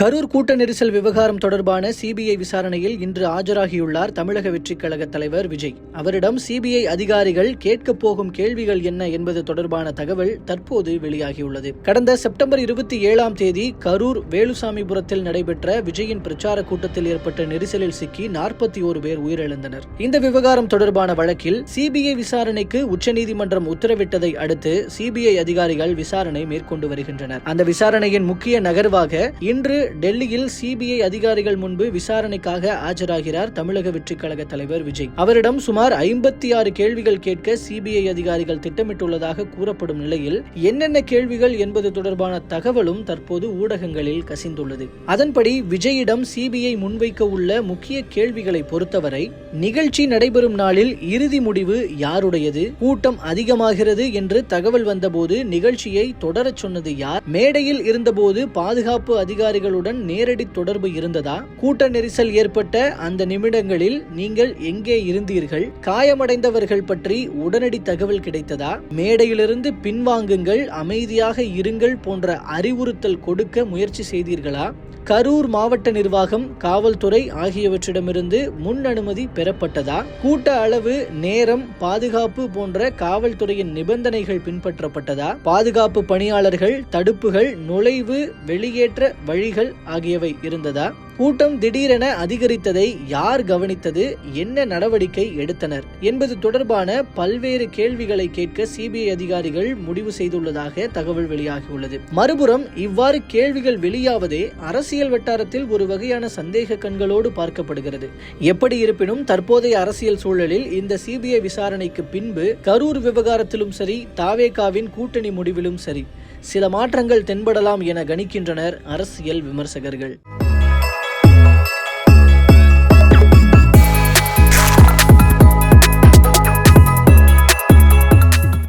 கரூர் கூட்ட நெரிசல் விவகாரம் தொடர்பான சிபிஐ விசாரணையில் இன்று ஆஜராகியுள்ளார் தமிழக வெற்றிக் கழக தலைவர் விஜய். அவரிடம் சிபிஐ அதிகாரிகள் கேட்கப் போகும் கேள்விகள் என்ன என்பது தொடர்பான தகவல் தற்போது வெளியாகியுள்ளது. கடந்த செப்டம்பர் இருபத்தி ஏழாம் தேதி கரூர் வேலுசாமிபுரத்தில் நடைபெற்ற விஜயின் பிரச்சார கூட்டத்தில் ஏற்பட்ட நெரிசலில் சிக்கி நாற்பத்தி ஒரு பேர் உயிரிழந்தனர். இந்த விவகாரம் தொடர்பான வழக்கில் சிபிஐ விசாரணைக்கு உச்சநீதிமன்றம் உத்தரவிட்டதை அடுத்து சிபிஐ அதிகாரிகள் விசாரணை மேற்கொண்டு வருகின்றனர். அந்த விசாரணையின் முக்கிய நகர்வாக இன்று டெல்லியில் சிபிஐ அதிகாரிகள் முன்பு விசாரணைக்காக ஆஜராகிறார் தமிழக வெற்றிக் கழக தலைவர் விஜய். அவரிடம் சுமார் ஐம்பத்தி ஆறு கேள்விகள் கேட்க சிபிஐ அதிகாரிகள் திட்டமிட்டுள்ளதாக கூறப்படும் நிலையில் என்னென்ன கேள்விகள் என்பது தொடர்பான தகவலும் தற்போது ஊடகங்களில் கசிந்துள்ளது. அதன்படி விஜயிடம் சிபிஐ முன்வைக்க உள்ள முக்கிய கேள்விகளை பொறுத்தவரை நிகழ்ச்சி நடைபெறும் நாளில் இறுதி முடிவு யாருடையது கூட்டம் அதிகமாகிறது என்று தகவல் வந்தபோது நிகழ்ச்சியை தொடரச் சொன்னது யார் மேடையில் இருந்தபோது பாதுகாப்பு அதிகாரிகள் அதிகாரிகளுடன் நேரடி தொடர்பு இருந்ததா? கூட்ட நெரிசல் ஏற்பட்ட அந்த நிமிடங்களில் நீங்கள் எங்கே இருந்தீர்கள்? காயமடைந்தவர்கள் பற்றி உடனடி தகவல் கிடைத்ததா? மேடையிலிருந்து பின்வாங்குங்கள் அமைதியாக இருங்கள் போன்ற அறிவுறுத்தல் கொடுக்க முயற்சி செய்தீர்களா? கரூர் மாவட்ட நிர்வாகம் காவல்துறை ஆகியவற்றிடமிருந்து முன் அனுமதி பெறப்பட்டதா? கூட்ட அளவு நேரம் பாதுகாப்பு போன்ற காவல்துறையின் நிபந்தனைகள் பின்பற்றப்பட்டதா? பாதுகாப்பு பணியாளர்கள் தடுப்புகள் நுழைவு வெளியேற்ற வழிகள் ஆகியவை இருந்ததா? கூட்டம் திடீரென அதிகரித்ததை யார் கவனித்தது? என்ன நடவடிக்கை எடுத்தனர்? என்பது தொடர்பான பல்வேறு கேள்விகளை கேட்க சிபிஐ அதிகாரிகள் முடிவு செய்துள்ளதாக தகவல் வெளியாகியுள்ளது. மறுபுறம் இவ்வாறு கேள்விகள் வெளியாவதே அரசியல் வட்டாரத்தில் ஒரு வகையான சந்தேக கண்களோடு பார்க்கப்படுகிறது. எப்படி இருப்பினும் தற்போதைய அரசியல் சூழலில் இந்த சிபிஐ விசாரணைக்கு பின்பு கரூர் விவகாரத்திலும் சரி தாவேகாவின் கூட்டணி முடிவிலும் சரி சில மாற்றங்கள் தென்படலாம் என கணிக்கின்றனர் அரசியல் விமர்சகர்கள்.